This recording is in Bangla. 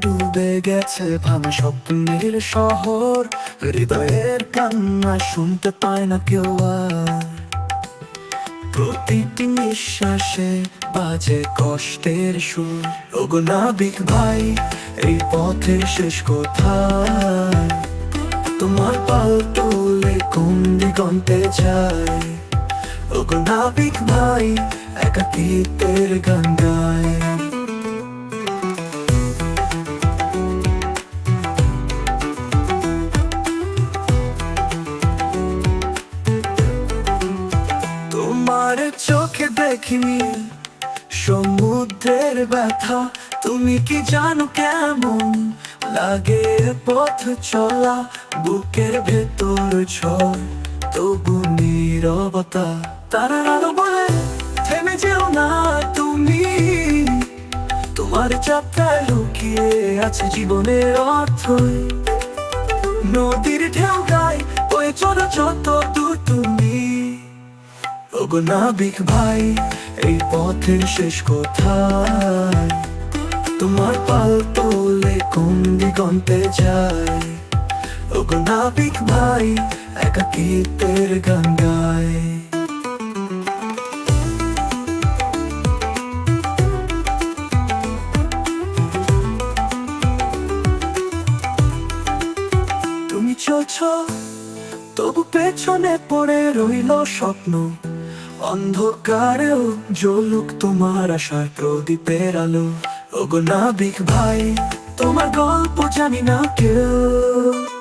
ডুবে গেছে ভাঙা স্বপ্নের শহর। হৃদয়ের কান্না শুনতে পায় না কেউ আর। প্রতিটি নিঃশ্বাসে বাজে কষ্টের সুর। ওগো নাবিক ভাই, এই পথের শেষ কোথায়? তোমার পাল তুলে কোন দিগন্তে যায়? ওগো নাবিক ভাই, একাকিত্বের গান গায় তোমার চোখে দেখিনি। সমুদ্রের ব্যথা, তুমি কি জানো কেমন? লাগে পথ চলা, বুকের ভেতর ঝড়। তবু নীরবতা তারা আলো বলে, থেমে যেও না তুমি। তোমার যাত্রায় লুকিয়ে আছে জীবনের অর্থ। নদীর ঢেউ গায় ওই চলো যত দূর তুমি। নাবিক ভাই, এই পথের শেষ কোথায়? তোমার পাল তোলে কোন দিগন্তে যায়? ওগো নাবিক ভাই একাকিত্বের গান গায়? তুমি চলছ তবু পেছনে পড়ে রইল স্বপ্ন। অন্ধকারেও জলুক তোমার আশার প্রদীপের আলো। ওগো নাবিক ভাই তোমার গল্প জানি না কেউ।